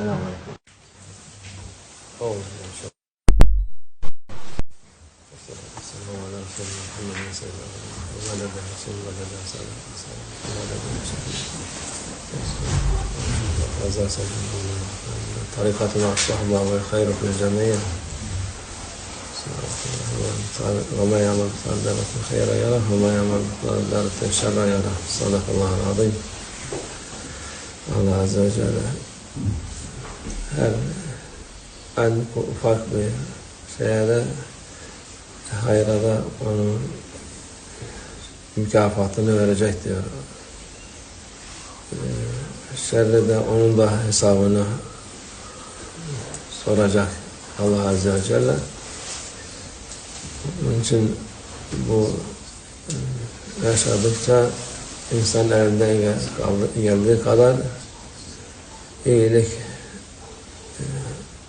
السلام عليكم. اللهم على سيدنا محمد وسلم وعلى آله وصحبه وعلى الصحبة هو في الجميع وما يعمل مثقال ذرة خيرا يره وما يعمل مثقال ذرة شرا يره صدق الله العظيم الله عز وجل Celle her en ufak bir şeye de hayra da onun mükafatını verecek diyor. Ee, Şerri de onun da hesabını soracak Allah Azze ve Celle. Onun için bu e, yaşadıkça insan elinden gel- geldiği kadar iyilik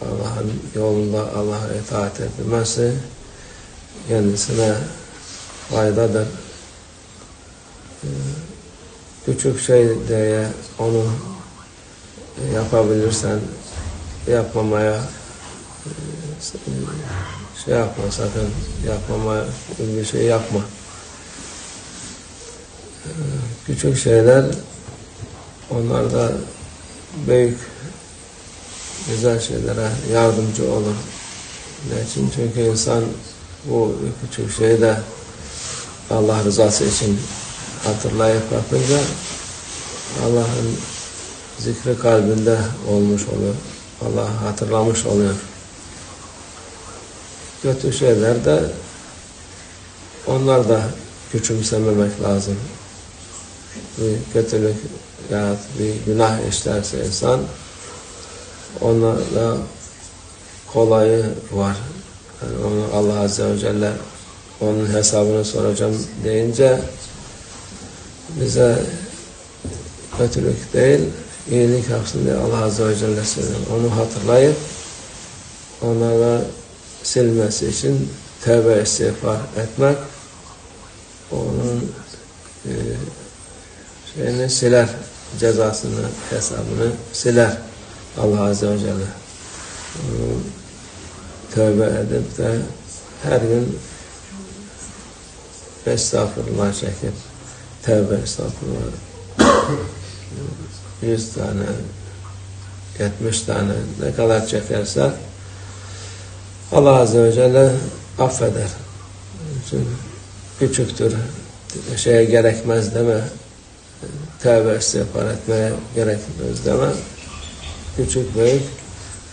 Allah'ın yolunda Allah'a itaat edilmesi kendisine faydadır. Ee, Küçük şey diye onu yapabilirsen yapmamaya e, şey yapma sakın yapmamaya bir şey yapma. Ee, Küçük şeyler onlar da büyük güzel şeylere yardımcı olur. Niçin? Çünkü insan bu küçük şeyi de Allah rızası için hatırlayıp yapınca Allah'ın zikri kalbinde olmuş oluyor. Allah hatırlamış oluyor. Kötü şeyler de onlar da küçümsememek lazım. Bir kötülük ya bir günah işlerse insan onlarla kolayı var. Yani onu Allah Azze ve Celle onun hesabını soracağım deyince bize kötülük değil, iyilik yapsın diye Allah Azze ve Celle söylüyor. Onu hatırlayıp onlara silmesi için tövbe istiğfar etmek onun e, şeyini siler, cezasını, hesabını siler. Allah Azze ve Celle. Tövbe edip de her gün estağfurullah çekip tövbe estağfurullah yüz tane yetmiş tane ne kadar çekerse Allah Azze ve Celle affeder. Küçüktür. Şeye gerekmez deme. Tövbe istiğfar etmeye gerekmez deme küçük büyük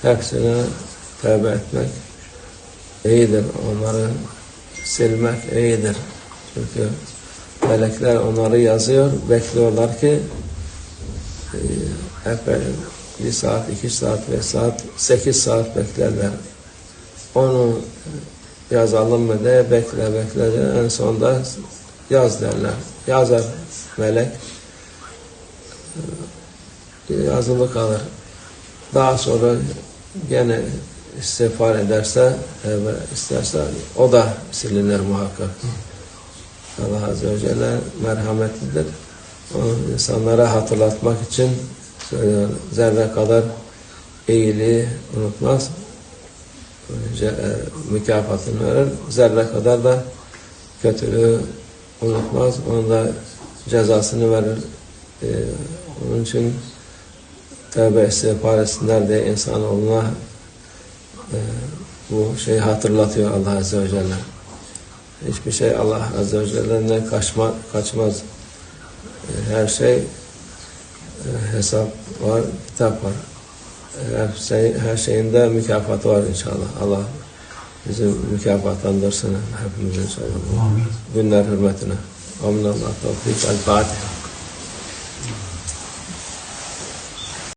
hepsine tövbe etmek iyidir. Onları silmek iyidir. Çünkü melekler onları yazıyor, bekliyorlar ki e, hep bir saat, iki saat, beş saat, sekiz saat beklerler. Onu yazalım mı diye bekle bekle en sonunda yaz derler. Yazar melek yazılı kalır. Daha sonra gene istiğfar ederse ve isterse o da silinir muhakkak. Allah Azze ve Celle merhametlidir. Onu insanlara hatırlatmak için. Zerre kadar iyiliği unutmaz. E, mükafatını verir. Zerre kadar da kötülüğü unutmaz. Onun da cezasını verir. E, onun için tövbe istiğfar etsinler diye insanoğluna e, bu şeyi hatırlatıyor Allah Azze ve Celle. Hiçbir şey Allah Azze ve Celle'den kaçma, kaçmaz. E, her şey e, hesap var, kitap var. Her, şey, her şeyin de mükafatı var inşallah. Allah bizi mükafatlandırsın hepimizin inşallah. Günler hürmetine. Amin Allah tevfik. El Fatiha.